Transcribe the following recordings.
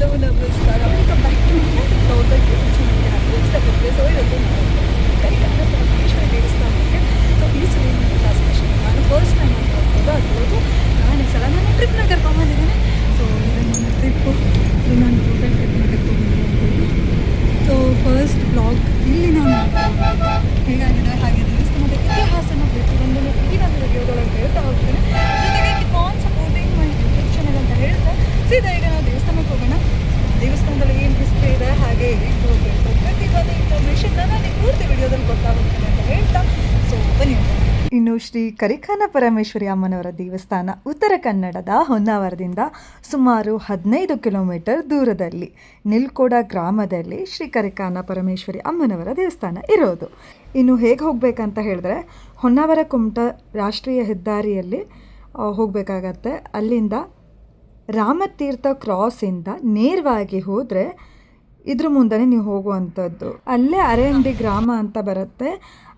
Hello ನಮಸ್ಕಾರ welcome back to Gautam so ಇವತ್ತು ನಾವು ಕರಿಕಂಡ ಪರಮೇಶ್ವರ ದೇವಸ್ಥಾನಕ್ಕೆ ಸೊ ಈ ಸಲ ಸ್ಪೆಷಲ್ ನಾನು ಫಸ್ಟ್ ಟೈಮ್ ಹೋಗ್ಬೋದು ಅದು ನಾನು ಸಲ ನಾನು ಟ್ರಿಪ್ನ ಕರ್ಕೊಂಬಂದಿದ್ದೇನೆ ಸೊ ಇದು ನನ್ನ ಟ್ರಿಪ್ಪು ಇದು ನಾನು ಟೋಟಲ್ ಟ್ರಿಪ್ನ ಕರ್ಕೊಂಬಂದಿದ್ದೀನಿ ಸೊ ಫಸ್ಟ್ ಬ್ಲಾಗ್ ಇಲ್ಲಿ ನಾನು ಹೇಗಾಗಿದೆ? ಹಾಗೆ ದೇವಸ್ಥಾನದ ಇತಿಹಾಸನ ಪ್ರತಿಯೊಂದನ್ನು ಪ್ರತಿಯೊಂದು ವಿಡಿಯೋದೊಳಗೆ ಹೇಳ್ತಾ ಹೋಗ್ತೇನೆ. ಸೀದಾ ಈಗ ನಾವು ದೇವಸ್ಥಾನಕ್ಕೆ ಹೋಗೋಣ. ದೇವಸ್ಥಾನದಲ್ಲಿ ಏನು ಹಿಸ್ಟ್ರಿ ಇದೆ, ಹಾಗೆ ಇದು ಹೋಗಬೇಕು ಪ್ರತಿಯೊಂದು ಪೂರ್ತಿ ವಿಡಿಯೋದಲ್ಲಿ ಗೊತ್ತಾಗುತ್ತೆ ಅಂತ ಹೇಳ್ತಾ. ಸೊ ಬನ್ನಿ ಇನ್ನು ಶ್ರೀ ಕರಿಕಾನ ಪರಮೇಶ್ವರಿ ಅಮ್ಮನವರ ದೇವಸ್ಥಾನ ಉತ್ತರ ಕನ್ನಡದ ಹೊನ್ನಾವರದಿಂದ ಸುಮಾರು ಹದಿನೈದು ಕಿಲೋಮೀಟರ್ ದೂರದಲ್ಲಿ, ನಿಲ್ಕೋಡ ಗ್ರಾಮದಲ್ಲಿ ಶ್ರೀ ಕರಿಕಾನ ಪರಮೇಶ್ವರಿ ಅಮ್ಮನವರ ದೇವಸ್ಥಾನ ಇರೋದು. ಇನ್ನು ಹೇಗೆ ಹೋಗಬೇಕಂತ ಹೇಳಿದ್ರೆ, ಹೊನ್ನಾವರ ಕುಮಟ ರಾಷ್ಟ್ರೀಯ ಹೆದ್ದಾರಿಯಲ್ಲಿ ಹೋಗಬೇಕಾಗತ್ತೆ. ಅಲ್ಲಿಂದ ರಾಮತೀರ್ಥ ಕ್ರಾಸಿಂದ ನೇರವಾಗಿ ಹೋದರೆ ಇದ್ರ ಮುಂದೆ ನೀವು ಹೋಗುವಂಥದ್ದು. ಅಲ್ಲೇ ಅರೆಂಡಿ ಗ್ರಾಮ ಅಂತ ಬರುತ್ತೆ.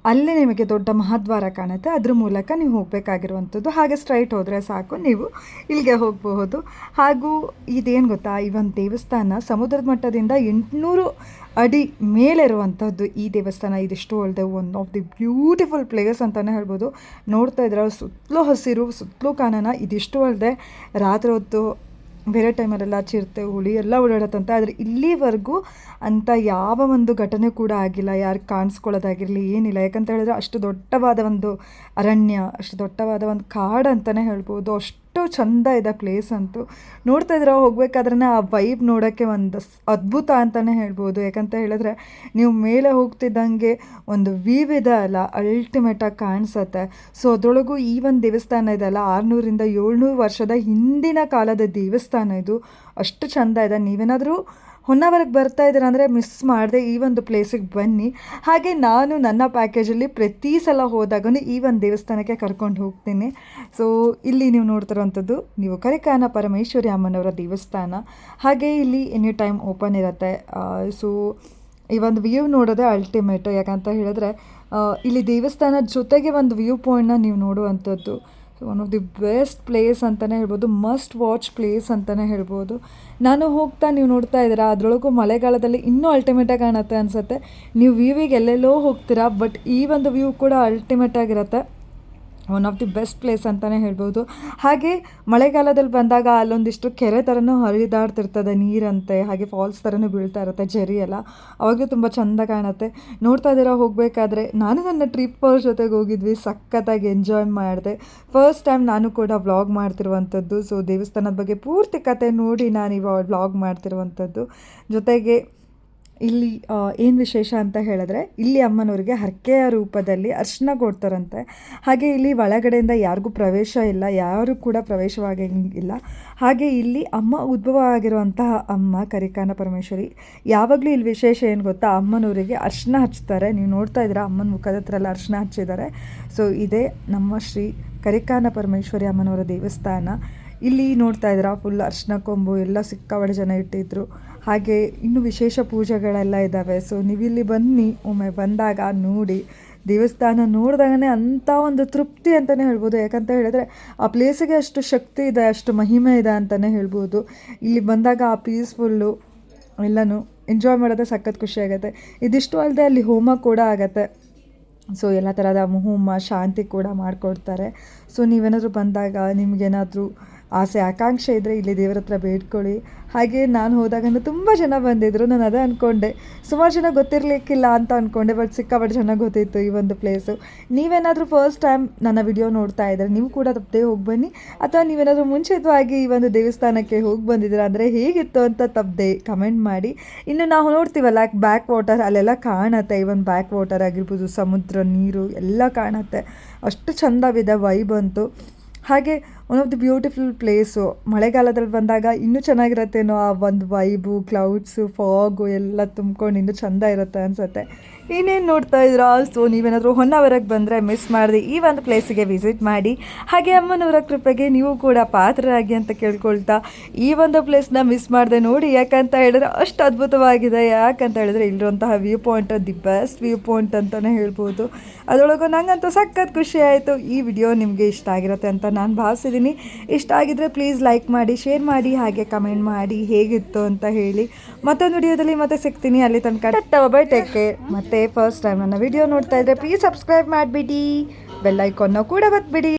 ಅಲ್ಲೇ ನಿಮಗೆ ದೊಡ್ಡ ಮಹಾದ್ವಾರ ಕಾಣುತ್ತೆ. ಅದ್ರ ಮೂಲಕ ನೀವು ಹೋಗಬೇಕಾಗಿರುವಂಥದ್ದು. ಹಾಗೆ ಸ್ಟ್ರೈಟ್ ಹೋದರೆ ಸಾಕು. ನೀವು ಇಲ್ಲಿಗೆ ಹೋಗಬಹುದು. ಹಾಗೂ ಇದೇನು ಗೊತ್ತಾ? ಈ ಒಂದು ದೇವಸ್ಥಾನ ಸಮುದ್ರದ ಮಟ್ಟದಿಂದ ಎಂಟುನೂರು ಅಡಿ ಮೇಲೆ ಇರುವಂಥದ್ದು ಈ ದೇವಸ್ಥಾನ. ಇದಿಷ್ಟು ಅಲ್ಲದೆ one of the beautiful place ಅಂತಲೇ ಹೇಳ್ಬೋದು. ನೋಡ್ತಾ ಇದ್ರೆ ಸುತ್ತಲೂ ಹಸಿರು, ಸುತ್ತಲೂ ಕಾನನ. ಇದಿಷ್ಟು ಅಲ್ಲದೆ ರಾತ್ರಿ ಹೊತ್ತು ಬೇರೆ ಟೈಮಲ್ಲೆಲ್ಲ ಚಿರತೆ, ಹುಳಿ ಎಲ್ಲ ಓಡಾಡತ್ತಂತೆ. ಆದರೆ ಇಲ್ಲಿವರೆಗೂ ಅಂಥ ಯಾವ ಒಂದು ಘಟನೆ ಕೂಡ ಆಗಿಲ್ಲ. ಯಾರು ಕಾಣಿಸ್ಕೊಳ್ಳೋದಾಗಿರಲಿ, ಏನಿಲ್ಲ. ಯಾಕಂತ ಹೇಳಿದ್ರೆ ಅಷ್ಟು ದೊಡ್ಡವಾದ ಒಂದು ಅರಣ್ಯ, ಅಷ್ಟು ದೊಡ್ಡವಾದ ಒಂದು ಕಾಡು ಅಂತಲೇ ಹೇಳ್ಬೋದು. ಅಷ್ಟು ಚಂದ ಇದೆ ಪ್ಲೇಸ್ ಅಂತೂ. ನೋಡ್ತಾ ಇದ್ರೆ ಹೋಗ್ಬೇಕಾದ್ರೆ ಆ ವೈಬ್ ನೋಡೋಕ್ಕೆ ಒಂದು ಅದ್ಭುತ ಅಂತಲೇ ಹೇಳ್ಬೋದು. ಯಾಕಂತ ಹೇಳಿದ್ರೆ, ನೀವು ಮೇಲೆ ಹೋಗ್ತಿದ್ದಂಗೆ ಒಂದು ವೀವ್ ಇದೆ ಅಲ್ಲ ಅಲ್ಟಿಮೇಟಾಗಿ ಕಾಣಿಸುತ್ತೆ. ಸೊ ಅದರೊಳಗೂ ಈ ಒಂದು ದೇವಸ್ಥಾನ ಇದೆ ಅಲ್ಲ, ಆರುನೂರಿಂದ ಏಳ್ನೂರು ವರ್ಷದ ಹಿಂದಿನ ಕಾಲದ ದೇವಸ್ಥಾನ ಇದು. ಅಷ್ಟು ಚಂದ ಇದೆ. ನೀವೇನಾದರೂ ಹೊನ್ನಾವರಕ್ಕೆ ಬರ್ತಾ ಇದ್ದೀರಾ ಅಂದರೆ ಮಿಸ್ ಮಾಡದೆ ಈ ಒಂದು ಪ್ಲೇಸಿಗೆ ಬನ್ನಿ. ಹಾಗೆ ನಾನು ನನ್ನ ಪ್ಯಾಕೇಜಲ್ಲಿ ಪ್ರತಿ ಸಲ ಹೋದಾಗೂ ಈ ಒಂದು ದೇವಸ್ಥಾನಕ್ಕೆ ಕರ್ಕೊಂಡು ಹೋಗ್ತೀನಿ. ಸೊ ಇಲ್ಲಿ ನೀವು ನೋಡ್ತಿರೋವಂಥದ್ದು ನೀವು ಕರಿಕಾನ ಪರಮೇಶ್ವರಿ ಅಮ್ಮನವರ ದೇವಸ್ಥಾನ. ಹಾಗೆ ಇಲ್ಲಿ ಎನಿ ಟೈಮ್ ಓಪನ್ ಇರುತ್ತೆ ಸೊ ಈ ಒಂದು ವ್ಯೂ ನೋಡೋದೇ ಅಲ್ಟಿಮೇಟು ಯಾಕಂತ ಹೇಳಿದ್ರೆ ಇಲ್ಲಿ ದೇವಸ್ಥಾನದ ಜೊತೆಗೆ ಒಂದು ವ್ಯೂ ಪಾಯಿಂಟ್ನ ನೀವು ನೋಡುವಂಥದ್ದು. One of the best place ಅಂತಲೇ ಹೇಳ್ಬೋದು ಮಸ್ಟ್ ವಾಚ್ ಪ್ಲೇಸ್ ಅಂತಲೇ ಹೇಳ್ಬೋದು. ನಾನು ಹೋಗ್ತಾ ನೀವು ನೋಡ್ತಾ ಇದ್ದೀರಾ, ಅದರೊಳಗೂ ಮಳೆಗಾಲದಲ್ಲಿ ಇನ್ನೂ ಅಲ್ಟಿಮೇಟಾಗಿ ಕಾಣುತ್ತೆ ಅನಿಸುತ್ತೆ. ನೀವು ವ್ಯೂವಿಗೆ ಎಲ್ಲೆಲ್ಲೋ ಹೋಗ್ತೀರಾ ಬಟ್ ಈ ಒಂದು ವ್ಯೂ ಕೂಡ ಅಲ್ಟಿಮೇಟ್ ಆಗಿರುತ್ತೆ. One of the best place ಅಂತಲೇ ಹೇಳ್ಬೋದು. ಹಾಗೆ ಮಳೆಗಾಲದಲ್ಲಿ ಬಂದಾಗ ಅಲ್ಲೊಂದಿಷ್ಟು ಕೆರೆ ಥರನೂ ಹರಿದಾಡ್ತಿರ್ತದೆ, ನೀರಂತೆ, ಹಾಗೆ ಫಾಲ್ಸ್ ಥರನೂ ಬೀಳ್ತಾ ಇರುತ್ತೆ, ಜರಿ ಎಲ್ಲ. ಅವಾಗಲೂ ತುಂಬ ಚೆಂದ ಕಾಣುತ್ತೆ. ನೋಡ್ತಾ ಇದ್ದೀರಾ, ಹೋಗಬೇಕಾದ್ರೆ ನಾನು ನನ್ನ ಟ್ರಿಪ್ ಅವ್ರ ಜೊತೆಗೆ ಹೋಗಿದ್ವಿ, ಸಖತ್ತಾಗಿ ಎಂಜಾಯ್ ಮಾಡಿದೆ. ಫಸ್ಟ್ ಟೈಮ್ ನಾನು ಕೂಡ ವ್ಲಾಗ್ ಮಾಡ್ತಿರುವಂಥದ್ದು. ಸೊ ದೇವಸ್ಥಾನದ ಬಗ್ಗೆ ಪೂರ್ತಿ ಕತೆ ನೋಡಿ ನಾನು ಇವಾಗ ವ್ಲಾಗ್ ಮಾಡ್ತಿರುವಂಥದ್ದು. ಜೊತೆಗೆ ಇಲ್ಲಿ ಏನು ವಿಶೇಷ ಅಂತ ಹೇಳಿದ್ರೆ, ಇಲ್ಲಿ ಅಮ್ಮನವರಿಗೆ ಹರಕೆಯ ರೂಪದಲ್ಲಿ ಅರ್ಶನ ಕೊಡ್ತಾರಂತೆ. ಹಾಗೆ ಇಲ್ಲಿ ಒಳಗಡೆಯಿಂದ ಯಾರಿಗೂ ಪ್ರವೇಶ ಇಲ್ಲ, ಯಾರು ಕೂಡ ಪ್ರವೇಶವಾಗಿಲ್ಲ ಹಾಗೆ ಇಲ್ಲಿ ಅಮ್ಮ ಉದ್ಭವ ಆಗಿರುವಂತಹ ಅಮ್ಮ ಕರಿಕಾನ ಪರಮೇಶ್ವರಿ, ಯಾವಾಗಲೂ ಇಲ್ಲಿ ವಿಶೇಷ ಏನು ಗೊತ್ತಾ ಅಮ್ಮನವರಿಗೆ ಅರ್ಶನ ಹಚ್ತಾರೆ. ನೀವು ನೋಡ್ತಾ ಇದ್ದೀರಾ, ಅಮ್ಮನ ಮುಖದ ಹತ್ರ ಎಲ್ಲ ಅರ್ಶನ ಹಚ್ಚಿದ್ದಾರೆ. ಸೊ ಇದೇ ನಮ್ಮ ಶ್ರೀ ಕರಿಕಾನ ಪರಮೇಶ್ವರಿ ಅಮ್ಮನವರ ದೇವಸ್ಥಾನ. ಇಲ್ಲಿ ನೋಡ್ತಾ ಇದ್ದೀರಾ ಫುಲ್ ಅರ್ಶಿನ ಕೊಂಬು ಎಲ್ಲ ಸಿಕ್ಕಾಪಟ್ಟೆ ಜನ ಇಟ್ಟಿದ್ರು. ಹಾಗೆ ಇನ್ನು ವಿಶೇಷ ಪೂಜೆಗಳೆಲ್ಲ ಇದ್ದಾವೆ ಸೊ ನೀವಿಲ್ಲಿ ಬನ್ನಿ, ಒಮ್ಮೆ ಬಂದಾಗ ನೋಡಿ. ದೇವಸ್ಥಾನ ನೋಡಿದಾಗನೇ ಅಂಥ ಒಂದು ತೃಪ್ತಿ ಅಂತಲೇ ಹೇಳ್ಬೋದು. ಯಾಕಂತ ಹೇಳಿದ್ರೆ, ಆ ಪ್ಲೇಸಿಗೆ ಅಷ್ಟು ಶಕ್ತಿ ಇದೆ, ಅಷ್ಟು ಮಹಿಮೆ ಇದೆ ಅಂತಲೇ ಹೇಳ್ಬೋದು. ಇಲ್ಲಿ ಬಂದಾಗ ಆ ಪೀಸ್ಫುಲ್ಲು ಎಲ್ಲನೂ ಎಂಜಾಯ್ ಮಾಡೋದೇ ಸಖತ್ ಖುಷಿ ಆಗುತ್ತೆ. ಇದಿಷ್ಟು ಅಲ್ಲದೆ ಅಲ್ಲಿ ಹೋಮ ಕೂಡ ಆಗತ್ತೆ. ಸೊ ಎಲ್ಲ ಥರದ ಹೋಮ ಶಾಂತಿ ಕೂಡ ಮಾಡಿಕೊಡ್ತಾರೆ. ಸೊ ನೀವೇನಾದರೂ ಬಂದಾಗ ನಿಮಗೇನಾದರೂ ಆಸೆ, ಆಕಾಂಕ್ಷೆ ಇದ್ದರೆ ಇಲ್ಲಿ ದೇವರ ಹತ್ರ ಬೇಡ್ಕೊಳ್ಳಿ. ಹಾಗೆ ನಾನು ಹೋದಾಗ ತುಂಬ ಜನ ಬಂದಿದ್ದರು ನಾನು ಅದೇ ಅಂದ್ಕೊಂಡೆ ಸುಮಾರು ಜನ ಗೊತ್ತಿರಲಿಕ್ಕಿಲ್ಲ ಅಂತ ಅಂದ್ಕೊಂಡೆ ಬಟ್ ಸಿಕ್ಕಾಪಟ್ಟೆ ಚೆನ್ನಾಗಿ ಗೊತ್ತಿತ್ತು ಈ ಒಂದು ಪ್ಲೇಸು ನೀವೇನಾದರೂ ಫಸ್ಟ್ ಟೈಮ್ ನನ್ನ ವಿಡಿಯೋ ನೋಡ್ತಾ ಇದ್ದರೆ ನೀವು ಕೂಡ ತಪ್ಪದೆ ಹೋಗಿ ಬನ್ನಿ. ಅಥವಾ ನೀವೇನಾದರೂ ಮುಂಚಿತವಾಗಿ ಈ ಒಂದು ದೇವಸ್ಥಾನಕ್ಕೆ ಹೋಗಿ ಬಂದಿದ್ದೀರಾ ಅಂದರೆ ಹೇಗಿತ್ತು ಅಂತ ತಪ್ಪದೆ ಕಮೆಂಟ್ ಮಾಡಿ. ಇನ್ನು ನಾವು ನೋಡ್ತೀವಲ್ಲ ಬ್ಯಾಕ್ ವಾಟರ್ ಅಲ್ಲೆಲ್ಲ ಕಾಣುತ್ತೆ. ಒಂದು ಬ್ಯಾಕ್ ವಾಟರ್ ಆಗಿರ್ಬೋದು, ಸಮುದ್ರ, ನೀರು ಎಲ್ಲ ಕಾಣುತ್ತೆ. ಅಷ್ಟು ಚಂದವಿದೆ ವೈಬ್ ಅಂತೂ. ಹಾಗೆ one of the beautiful place ಮಳೆಗಾಲದಲ್ಲಿ ಬಂದಾಗ ಇನ್ನೂ ಚೆನ್ನಾಗಿರತ್ತೇನೋ ಆ ಒಂದು ವೈಬು ಕ್ಲೌಡ್ಸು ಫಾಗು ಎಲ್ಲ ತುಂಬ್ಕೊಂಡು ಇನ್ನೂ ಚೆಂದ ಇರುತ್ತೆ ಅನಿಸುತ್ತೆ. ಇನ್ನೇನು ನೋಡ್ತಾ ಇದ್ದೀರಾ ಸೊ ನೀವೇನಾದರೂ ಹೊನ್ನಾವರಕ್ಕೆ ಬಂದರೆ ಮಿಸ್ ಮಾಡಿದೆ ಈ ಒಂದು ಪ್ಲೇಸಿಗೆ ವಿಸಿಟ್ ಮಾಡಿ. ಹಾಗೆ ಅಮ್ಮನವರ ಕೃಪೆಗೆ ನೀವು ಕೂಡ ಪಾತ್ರರಾಗಿ ಅಂತ ಕೇಳ್ಕೊಳ್ತಾ ಈ ಒಂದು ಪ್ಲೇಸ್ನ ಮಿಸ್ ಮಾಡಿದೆ ನೋಡಿ ಯಾಕಂತ ಹೇಳಿದ್ರೆ ಅಷ್ಟು ಅದ್ಭುತವಾಗಿದೆ. ಯಾಕಂತ ಹೇಳಿದ್ರೆ ಇಲ್ಲಿರುವಂತಹ view point the best view point ಅಂತಲೇ ಹೇಳ್ಬೋದು. ಅದರೊಳಗೆ ನಂಗಂತೂ ಸಖತ್ ಖುಷಿ ಆಯಿತು. ಈ ವಿಡಿಯೋ ನಿಮಗೆ ಇಷ್ಟ ಆಗಿರುತ್ತೆ ಅಂತ ನಾನು ಭಾವಿಸಿದ್ದೀನಿ ಇಷ್ಟ ಆಗಿದ್ರೆ ಪ್ಲೀಸ್ ಲೈಕ್ ಮಾಡಿ ಶೇರ್ ಮಾಡಿ ಹಾಗೆ ಕಮೆಂಟ್ ಮಾಡಿ ಹೇಗಿತ್ತು ಅಂತ ಹೇಳಿ ಮತ್ತೊಂದು ವಿಡಿಯೋದಲ್ಲಿ ಮತ್ತೆ ಸಿಗ್ತೀನಿ. ಅಲ್ಲಿ ತನಕ ಬೈ ಟೇಕ್ ಕೇರ್ ಮತ್ತೆ ಫಸ್ಟ್ ಟೈಮ್ ನನ್ನ ವಿಡಿಯೋ ನೋಡ್ತಾ ಇದ್ರೆ ಪ್ಲೀಸ್ ಸಬ್ಸ್ಕ್ರೈಬ್ ಮಾಡಿಬಿಡಿ. ಬೆಲ್ ಐಕಾನ್ನ ಕೂಡ ಒತ್ಬಿಡಿ.